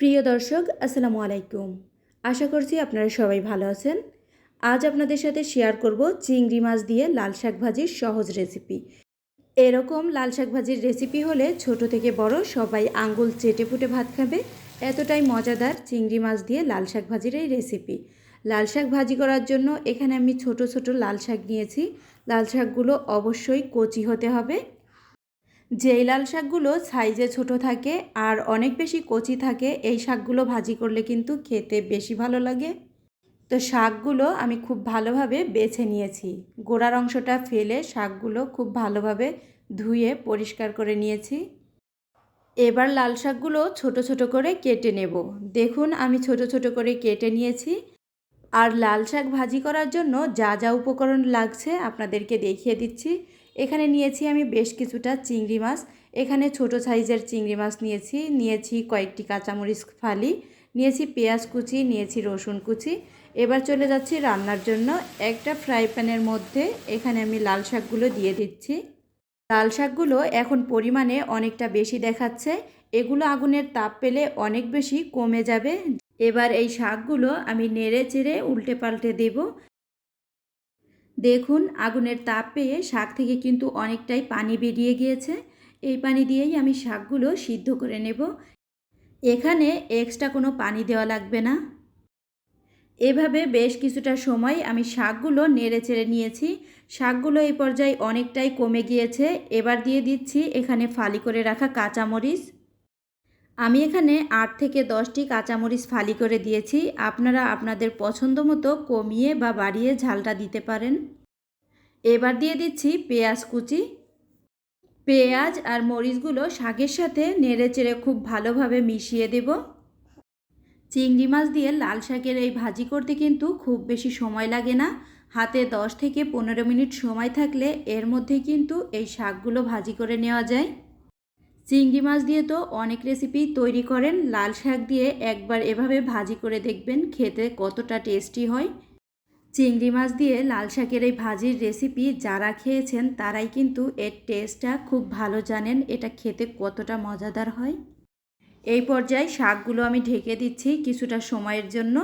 প্রিয় দর্শক, আসসালামু আলাইকুম। আশা করছি আপনারা সবাই ভালো আছেন। আজ আপনাদের সাথে শেয়ার করব চিংড়ি মাছ দিয়ে লাল শাক ভাজির সহজ রেসিপি। এরকম লাল শাক ভাজির রেসিপি হলে ছোট থেকে বড় সবাই আঙ্গুল চেটে ফুটে ভাত খাবে। এতটাই মজাদার চিংড়ি মাছ দিয়ে লাল শাক ভাজির এই রেসিপি। লাল শাক ভাজি করার জন্য এখানে আমি ছোট ছোট লাল শাক নিয়েছি। লাল শাকগুলো অবশ্যই কচি হতে হবে। যেই লাল শাকগুলো সাইজে ছোট থাকে আর অনেক বেশি কচি থাকে, এই শাকগুলো ভাজি করলে কিন্তু খেতে বেশি ভালো লাগে। তো শাকগুলো আমি খুব ভালোভাবে বেছে নিয়েছি। গোড়ার অংশটা ফেলে শাকগুলো খুব ভালোভাবে ধুয়ে পরিষ্কার করে নিয়েছি। এবার লাল শাকগুলো ছোট ছোট করে কেটে নেব। দেখুন, আমি ছোট ছোট করে কেটে নিয়েছি। আর লাল শাক ভাজি করার জন্য যা যা উপকরণ লাগছে আপনাদেরকে দেখিয়ে দিচ্ছি। এখানে নিয়েছি আমি বেশ কিছুটা চিংড়ি মাছ। এখানে ছোট সাইজের চিংড়ি মাছ নিয়েছি। নিয়েছি কয়েকটি কাঁচামরিচ ফালি, নিয়েছি পেঁয়াজ কুচি, নিয়েছি রসুন কুচি। এবার চলে যাচ্ছি রান্নার জন্য। একটা ফ্রাই প্যানের মধ্যে এখানে আমি লাল শাকগুলো দিয়ে দিচ্ছি। লাল শাকগুলো এখন পরিমাণে অনেকটা বেশি দেখাচ্ছে। এগুলো আগুনের তাপ পেলে অনেক বেশি কমে যাবে। এবার এই শাকগুলো আমি নেড়ে চেড়ে উল্টে পাল্টে দেব। দেখুন, আগুনের তাপ পেয়ে শাক থেকে কিন্তু অনেকটাই পানি বেরিয়ে গিয়েছে। এই পানি দিয়েই আমি শাকগুলো সিদ্ধ করে নেব। এখানে এক্সট্রা কোনো পানি দেওয়া লাগবে না। এভাবে বেশ কিছুটা সময় আমি শাকগুলো নেড়ে চেড়ে নিয়েছি। শাকগুলো এই পর্যায়ে অনেকটাই কমে গিয়েছে। এবার দিয়ে দিচ্ছি এখানে ফালি করে রাখা কাঁচামরিচ। আমি এখানে আট থেকে দশটি কাঁচামরিচ ফালি করে দিয়েছি। আপনারা আপনাদের পছন্দ মতো কমিয়ে বা বাড়িয়ে ঝালটা দিতে পারেন। এবার দিয়ে দিচ্ছি পেঁয়াজ কুচি। পেঁয়াজ আর মরিচগুলো শাকের সাথে নেড়ে চেড়ে খুব ভালোভাবে মিশিয়ে দেব। চিংড়ি মাছ দিয়ে লাল শাকের এই ভাজি করতে কিন্তু খুব বেশি সময় লাগে না। হাতে দশ থেকে পনেরো মিনিট সময় থাকলে এর মধ্যে কিন্তু এই শাকগুলো ভাজি করে নেওয়া যায়। চিংড়ি মাছ দিয়ে তো অনেক রেসিপি তৈরি করেন। লাল শাক দিয়ে একবার এভাবে ভাজি করে দেখবেন, খেতে কতটা টেস্টি হয়। চিংড়ি মাছ দিয়ে লাল শাকের এই ভাজির রেসিপি যারা খেয়েছেন, তারাই কিন্তু এর টেস্টটা খুব ভালো জানেন, এটা খেতে কতটা মজাদার হয়। এই পর্যায়ে শাকগুলো আমি ঢেকে দিচ্ছি কিছুটা সময়ের জন্য।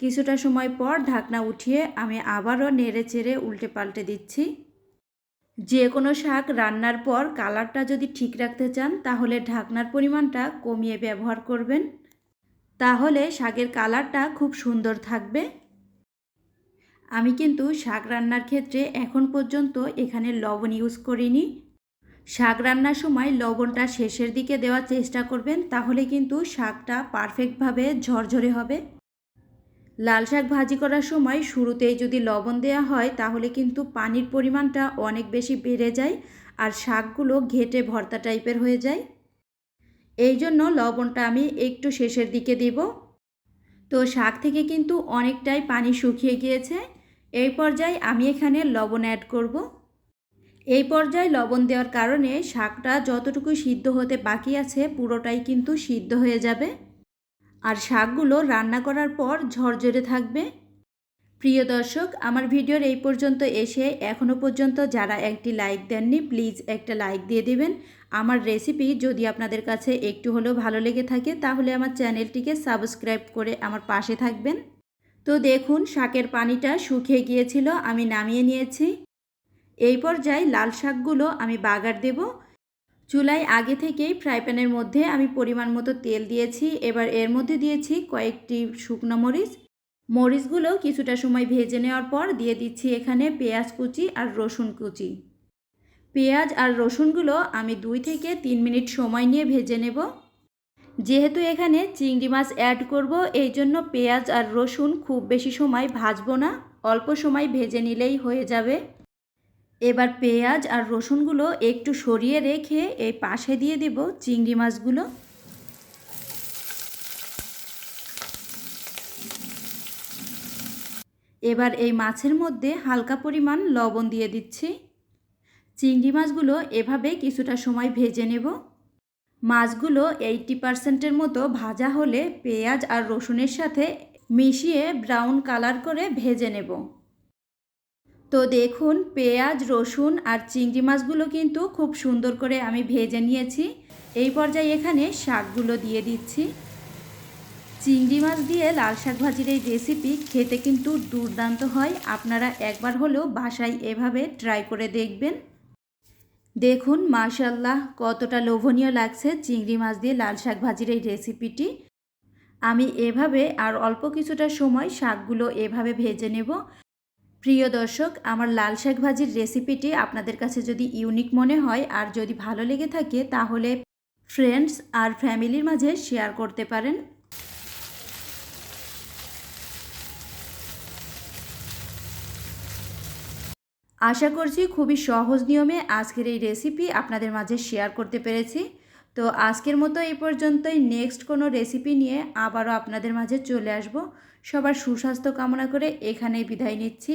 কিছুটা সময় পর ঢাকনা উঠিয়ে আমি আবারও নেড়ে চেড়ে উল্টে পাল্টে দিচ্ছি। যে কোনো শাক রান্নার পর কালারটা যদি ঠিক রাখতে চান, তাহলে ঢাকনার পরিমাণটা কমিয়ে ব্যবহার করবেন। তাহলে শাকের কালারটা খুব সুন্দর থাকবে। আমি কিন্তু শাক রান্নার ক্ষেত্রে এখন পর্যন্ত এখানে লবণ ইউজ করিনি। শাক রান্নার সময় লবণটা শেষের দিকে দেওয়ার চেষ্টা করবেন, তাহলে কিন্তু শাকটা পারফেক্টভাবে ঝরঝরে হবে। লাল শাক ভাজি করার সময় শুরুতেই যদি লবণ দেওয়া হয়, তাহলে কিন্তু পানির পরিমাণটা অনেক বেশি বেড়ে যায় আর শাকগুলো ঘেটে ভর্তা টাইপের হয়ে যায়। এই জন্য লবণটা আমি একটু শেষের দিকে দেব। তো শাক থেকে কিন্তু অনেকটাই পানি শুকিয়ে গিয়েছে। এই পর্যায়ে আমি এখানে লবণ অ্যাড করব। এই পর্যায়ে লবণ দেওয়ার কারণে শাকটা যতটুকু সিদ্ধ হতে বাকি আছে, পুরোটাই কিন্তু সিদ্ধ হয়ে যাবে। আর শাকগুলো রান্না করার পর ঝরঝরে থাকবে। প্রিয় দর্শক, আমার ভিডিওর এই পর্যন্ত এসে এখনও পর্যন্ত যারা একটি লাইক দেননি, প্লিজ একটা লাইক দিয়ে দিবেন। আমার রেসিপি যদি আপনাদের কাছে একটু হলেও ভালো লেগে থাকে, তাহলে আমার চ্যানেলটিকে সাবস্ক্রাইব করে আমার পাশে থাকবেন। তো দেখুন, শাকের পানিটা শুকিয়ে গিয়েছিল, আমি নামিয়ে নিয়েছি। এই পর্যায়ে লাল শাকগুলো আমি বাগার দেব। চুলায় আগে থেকেই ফ্রাই প্যানের মধ্যে আমি পরিমাণ মতো তেল দিয়েছি। এবার এর মধ্যে দিয়েছি কয়েকটি শুকনো মরিচ। মরিচগুলো কিছুটা সময় ভেজে নেওয়ার পর দিয়ে দিচ্ছি এখানে পেঁয়াজ কুচি আর রসুন কুচি। পেঁয়াজ আর রসুনগুলো আমি দুই থেকে তিন মিনিট সময় নিয়ে ভেজে নেব। যেহেতু এখানে চিংড়ি মাছ অ্যাড করব, এই জন্য পেঁয়াজ আর রসুন খুব বেশি সময় ভাজবো না। অল্প সময় ভেজে নিলেই হয়ে যাবে। এবার পেঁয়াজ আর রসুনগুলো একটু সরিয়ে রেখে এই পাশে দিয়ে দেব চিংড়ি মাছগুলো। এবার এই মাছের মধ্যে হালকা পরিমাণ লবণ দিয়ে দিচ্ছি। চিংড়ি মাছগুলো এভাবে কিছুটা সময় ভেজে নেব। মাছগুলো এইটটি পারসেন্টের মতো ভাজা হলে পেঁয়াজ আর রসুনের সাথে মিশিয়ে ব্রাউন কালার করে ভেজে নেব। তো দেখুন, পেঁয়াজ, রসুন আর চিংড়ি মাছগুলো কিন্তু খুব সুন্দর করে আমি ভেজে নিয়েছি। এই পর্যায়ে এখানে শাকগুলো দিয়ে দিচ্ছি। চিংড়ি মাছ দিয়ে লাল শাক ভাজির এই রেসিপি খেতে কিন্তু দুর্দান্ত হয়। আপনারা একবার হলেও বাসায় এভাবে ট্রাই করে দেখবেন। দেখুন মাশাল্লাহ কতটা লোভনীয় লাগছে চিংড়ি মাছ দিয়ে লাল শাক ভাজির এই রেসিপিটি আমি এভাবে আর অল্প কিছুটা সময় শাকগুলো এভাবে ভেজে নেব। প্রিয় দর্শক, আমার লাল শাক ভাজির রেসিপিটি আপনাদের কাছে যদি ইউনিক মনে হয় আর যদি ভালো লেগে থাকে, তাহলে ফ্রেন্ডস আর ফ্যামিলির মাঝে শেয়ার করতে পারেন। আশা করছি খুবই সহজ নিয়মে আজকের এই রেসিপি আপনাদের মাঝে শেয়ার করতে পেরেছি। তো আজকের মতো এই পর্যন্তই। নেক্সট কোনো রেসিপি নিয়ে আবারও আপনাদের মাঝে চলে আসব। সবার সুস্বাস্থ্য কামনা করে এখানেই বিদায় নিচ্ছি।